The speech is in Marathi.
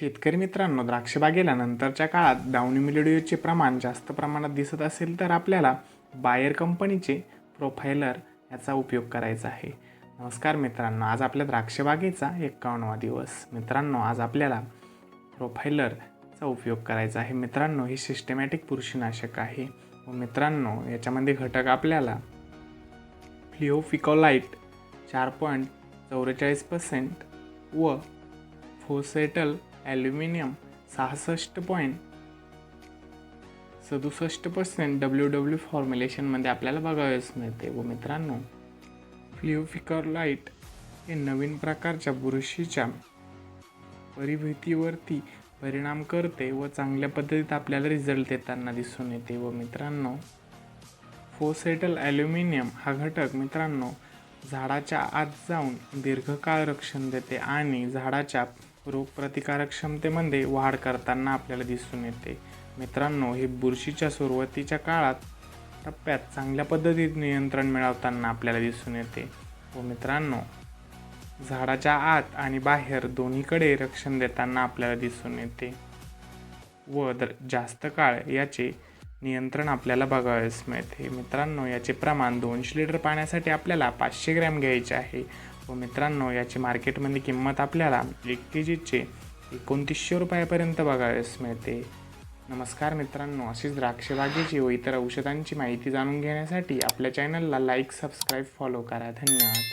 शेतकरी मित्रांनो द्राक्षबागेला नंतरच्या काळात डाउनी मिलिडिओचे प्रमाण जास्त प्रमाणात दिसत असेल तर आपल्याला बायर कंपनीचे प्रोफायलर याचा उपयोग करायचा आहे. नमस्कार मित्रांनो आज आपल्या द्राक्षबागेचा एक्कावन्नवा दिवस. मित्रांनो आज आपल्याला प्रोफायलरचा उपयोग करायचा आहे. मित्रांनो हे सिस्टमॅटिक बुरशीनाशक आहे. व मित्रांनो याच्यामध्ये घटक आपल्याला फ्लिओफिकॉलाईट चार पॉईंट चौवेचाळीस पर्सेंट व फोसेटल ॲल्युमिनियम सहासष्ट पॉईंट सदुसष्ट पर्सेंट डब्ल्यू डब्ल्यू फॉर्म्युलेशनमध्ये आपल्याला बघावयास मिळते. व मित्रांनो फ्लिओफिकर लाइट हे नवीन प्रकारच्या बुरशीच्या परिभीतीवरती परिणाम करते व चांगल्या पद्धतीत आपल्याला रिझल्ट देताना दिसून येते. व मित्रांनो फोसेटल ॲल्युमिनियम हा घटक मित्रांनो झाडाच्या आत जाऊन दीर्घकाळ रक्षण देते आणि झाडाच्या रोगप्रतिकारक क्षमतेमध्ये वाढ करताना आपल्याला दिसून येते. मित्रांनो हे बुरशीच्या सुरुवातीच्या काळात टप्प्यात चांगल्या पद्धतीत नियंत्रण मिळवताना आपल्याला दिसून येते. व मित्रांनो झाडाच्या आत आणि बाहेर दोन्हीकडे रक्षण देताना आपल्याला दिसून येते. व दर जास्त काळ याचे नियंत्रण आपल्याला बघावयास मिळते. मित्रांनो याचे प्रमाण दोनशे लिटर पाण्यासाठी आपल्याला पाचशे ग्रॅम घ्यायचे आहे. व मित्रांनो याची मार्केटमध्ये किंमत आपल्याला एक के जीचे एकोणतीसशे रुपयापर्यंत बघावयास मिळते. नमस्कार मित्रांनो अशीच द्राक्ष बागेची व इतर औषधांची माहिती जाणून घेण्यासाठी आपल्या चॅनलला लाईक सबस्क्राईब फॉलो करा. धन्यवाद.